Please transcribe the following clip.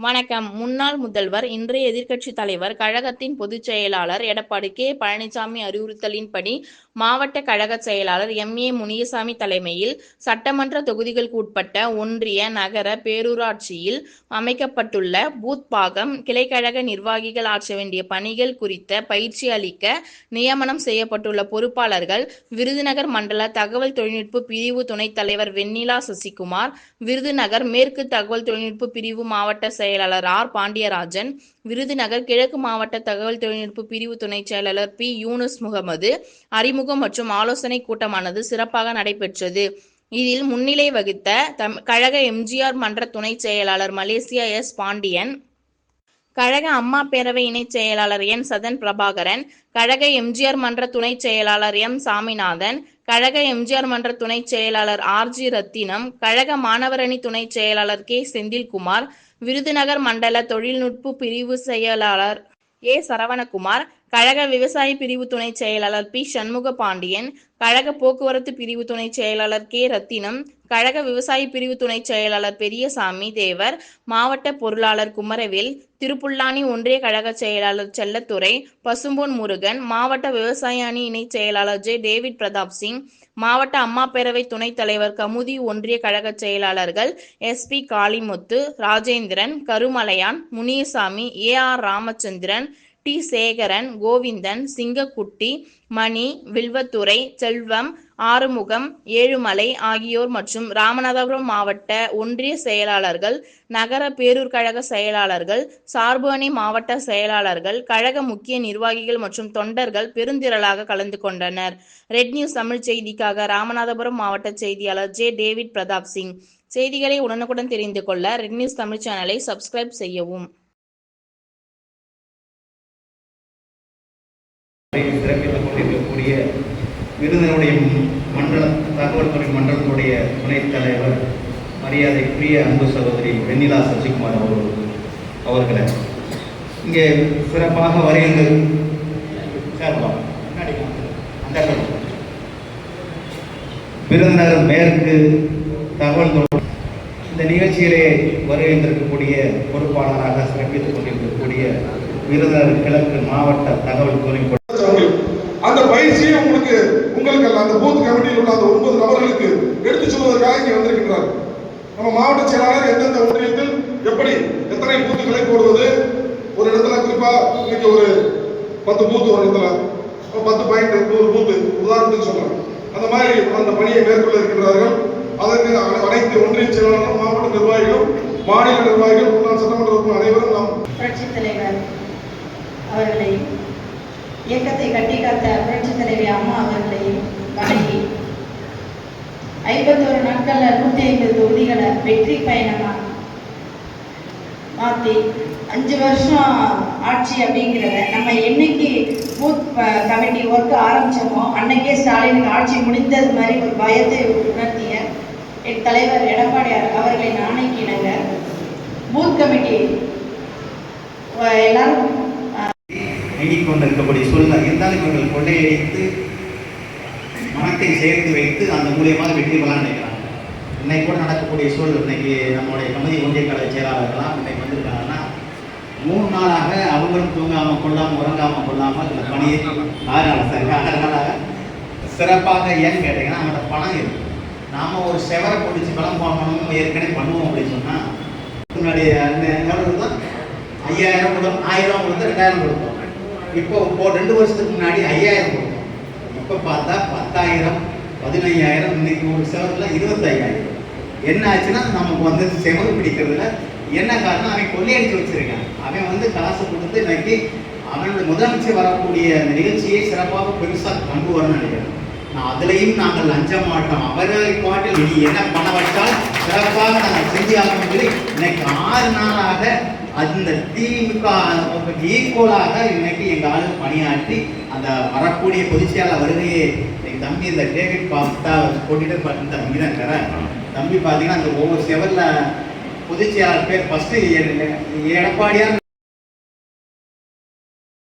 வணக்கம். முன்னாள் முதல்வர் இன்றைய எதிர்க்கட்சி தலைவர் கழகத்தின் பொதுச் செயலாளர் எடப்பாடி கே. பழனிசாமி அறிவுறுத்தலின்படி மாவட்ட கழக செயலாளர் எம். ஏ. முனியசாமி தலைமையில் சட்டமன்ற தொகுதிகளுக்கு உட்பட்ட ஒன்றிய நகர பேரூராட்சியில் அமைக்கப்பட்டுள்ள பூத் பாகம் கிளைக்கழக நிர்வாகிகள் ஆற்ற வேண்டிய பணிகள் குறித்த பயிற்சி அளிக்க நியமனம் செய்யப்பட்டுள்ள பொறுப்பாளர்கள் விருதுநகர் மண்டல தகவல் தொழில்நுட்ப பிரிவு துணைத் தலைவர் வெண்ணிலா சசிகுமார் விருதுநகர் மேற்கு தகவல் தொழில்நுட்ப பிரிவு மாவட்ட செயலாளர் ஆர். பாண்டியராஜன் விருதுநகர் கிழக்கு மாவட்ட தகவல் தொழில்நுட்ப பிரிவு துணைச் செயலாளர் பி. யூனுஸ் முகமது அறிமுகம் மற்றும் ஆலோசனை கூட்டமானது சிறப்பாக நடைபெற்றது. இதில் முன்னிலை வகித்த தம் கழக எம்ஜிஆர் மன்ற துணைச் செயலாளர் மலேசியா எஸ். பாண்டியன் கழக அம்மா பேரவை இணைச் செயலாளர் என். சதன் பிரபாகரன் கழக எம்ஜிஆர் மன்ற துணைச் செயலாளர் எம். சாமிநாதன் கழக எம்ஜிஆர் மன்ற துணைச் செயலாளர் ஆர் ஜி ரத்தினம் கழக மாணவரணி துணைச் செயலாளர் கே செந்தில்குமார் விருதுநகர் மண்டல தொழில்நுட்ப பிரிவு செயலாளர் ஏ சரவணகுமார் கழக விவசாய பிரிவு துணை செயலாளர் பி. சண்முக பாண்டியன் கழக போக்குவரத்து பிரிவு துணைச் செயலாளர் கே. ரத்தினம் கழக விவசாய பிரிவு துணை செயலாளர் பெரியசாமி தேவர் மாவட்ட பொருளாளர் குமரவேல் திருப்புல்லானி ஒன்றிய கழக செயலாளர் செல்லத்துறை பசும்பொன் முருகன் மாவட்ட விவசாய அணி இணை செயலாளர் ஜே. டேவிட் பிரதாப் சிங் மாவட்ட அம்மா பேரவை துணைத் தலைவர் கமுதி ஒன்றிய கழக செயலாளர்கள் S. P. Kalimuthu Rajendran Karumalaiyan Muniyasamy A. R. Ramachandran D Sekaran Govindan Singakutti Mani Vilvathurai Selvam Arumugam Ezhumalai ஆகியோர் மற்றும் ராமநாதபுரம் மாவட்ட ஒன்றிய செயலாளர்கள் நகர பேரூர் கழக செயலாளர்கள் சார்பு அணி மாவட்ட செயலாளர்கள் கழக முக்கிய நிர்வாகிகள் மற்றும் தொண்டர்கள் பெருந்திரளாக கலந்து கொண்டனர். ரெட் நியூஸ் தமிழ் செய்திக்காக ராமநாதபுரம் மாவட்ட செய்தியாளர் ஜே டேவிட் பிரதாப் சிங். செய்திகளை உடனுக்குடன் தெரிந்து கொள்ள ரெட் நியூஸ் தமிழ் சேனலை சப்ஸ்கிரைப் செய்யவும். சிறப்பித்துக் கொண்டிருக்கக்கூடிய விருந்தினுடைய மண்டல தகவல் துறை மண்டலத்துடைய துணைத் தலைவர் மரியாதைக்குரிய அன்பு சகோதரி வெண்ணிலா சசிகுமார் அவர்கள் அவர்களை இங்கே சிறப்பாக வருகின்றது சேர்க்கலாம் அந்த விருந்தினர் மேற்கு தகவல் இந்த நிகழ்ச்சியிலே வருகின்றிருக்கக்கூடிய பொறுப்பாளராக சிறப்பித்துக் கொண்டிருக்கக்கூடிய விருதுநகர் கிழக்கு மாவட்ட தகவல் தொழில்நுட்ப அந்த பூத் கமிட்டியில் உள்ள அந்த ஒன்பது நபர்களுக்கு எடுத்துச் சொல்வதற்காக இங்கே வந்திருக்கின்றார். நம்ம மாவட்ட செயலாளர் எந்தெந்த ஒன்றியத்தில் எப்படி எத்தனை பூத்துக்களை போடுவது? ஒரு இடத்துல குறிப்பா இன்னைக்கு ஒரு பத்து பூத்து ஒரு இடத்துல ஒரு பத்து பாயிண்ட் நூறு பூத்து உதாரணத்துக்கு சொல்லலாம். அந்த மாதிரி அந்த பணியை மேற்கொள்ள இருக்கின்றார்கள். அதற்கு அனைத்து ஒன்றிய செயலாளர்களும் மாவட்ட நிர்வாகிகளும் மாநில நிர்வாகிகள் முன்னாள் சட்டமன்ற உறுப்பினர் அனைவரும் நாம் புரட்சித் தலைவர் அவர்களை இயக்கத்தை கட்டிக்காத்த ஐம்பத்தோரு நாட்கள்ல நூத்தி ஐம்பது தொகுதிகளை வெற்றி பயணமா மாத்தி அஞ்சு வருஷம் ஆட்சி அப்படிங்கிறத நம்ம என்னைக்கு பூத் கமிட்டி ஒர்க் ஆரம்பிச்சோமோ அன்னைக்கே ஸ்டாலினுக்கு ஆட்சி முடிந்தது மாதிரி ஒரு பயத்தை உணர்த்திய என் தலைவர் எடப்பாடியார் அவர்களை ஆணைக்கு இணங்க பூத் கமிட்டி எல்லாரும் இயங்கிக் கொண்டிருக்கக்கூடிய சூழ்நிலை. இருந்தாலும் இவர்கள் கொள்ளையடித்து பணத்தை சேர்த்து வைத்து அந்த மூலியமாக வெற்றி பெறலாம் நினைக்கிறாங்க. இன்னைக்கு கூட நடக்கக்கூடிய சூழல் இன்னைக்கு நம்மளுடைய கமிதி ஒன்றிய கலை செயலாளர்கள்லாம் இன்னைக்கு வந்திருக்காங்கன்னா மூணு நாளாக அவங்களும் தூங்காமல் கொள்ளாமல் உறங்காமல் கொள்ளாமல் இந்த பணியை ஆறாள் சார் அதனால சிறப்பாக ஏன்னு கேட்டீங்கன்னா நம்மகிட்ட பணம் இருக்குது நாம் ஒரு செவரை பிடிச்சி பணம் போகணும் ஏற்கனவே பண்ணுவோம் அப்படின்னு சொன்னால் முன்னாடி தான் ஐயாயிரம் கொடுத்தோம் ஆயிரம் கொடுத்து ரெண்டாயிரம் கொடுத்தோம். இப்போ இப்போ ரெண்டு வருஷத்துக்கு முன்னாடி ஐயாயிரம் கொடுத்தோம். இப்போ பார்த்தா பத்தாயிரம் பதினையாயிரம் இன்னைக்கு ஒரு செவத்துல இருபத்தையாயிரம். என்ன ஆச்சுன்னா நமக்கு வந்து செவரு பிடிக்கிறதுல என்ன காரணம்? அவன் கொள்ளையடிச்சு வச்சிருக்கான். அவன் வந்து காசு கொடுத்து இன்னைக்கு அவனோட முதலமைச்சர் வரக்கூடிய அந்த நிகழ்ச்சியை சிறப்பாக பெருசாக கொண்டு வரணும்னு நினைக்கிறேன். அதுலேயும் நாங்கள் லஞ்ச மாட்டோம் அவர்களை பாட்டில் நீ என்ன பண்ண வச்சால் சிறப்பாக நாங்கள் செஞ்சு ஆகணும் சொல்லி இன்னைக்கு ஆறு நாளாக அந்த திமுக ஈக்குவலாக இன்னைக்கு எங்கள் ஆளு பணியாற்றி அந்த வரக்கூடிய பொதுச்செயலாளர் வருகையே எங்கள் தம்பி இந்த டேவிட் பாஸ்தா போட்டுட்டு பார்த்து தம்பி தான் இருக்கிறேன் தம்பி பார்த்தீங்கன்னா அந்த ஒவ்வொரு செவரில் பொதுச்செயலாளர் பேர் ஃபஸ்ட்டு எடப்பாடியார்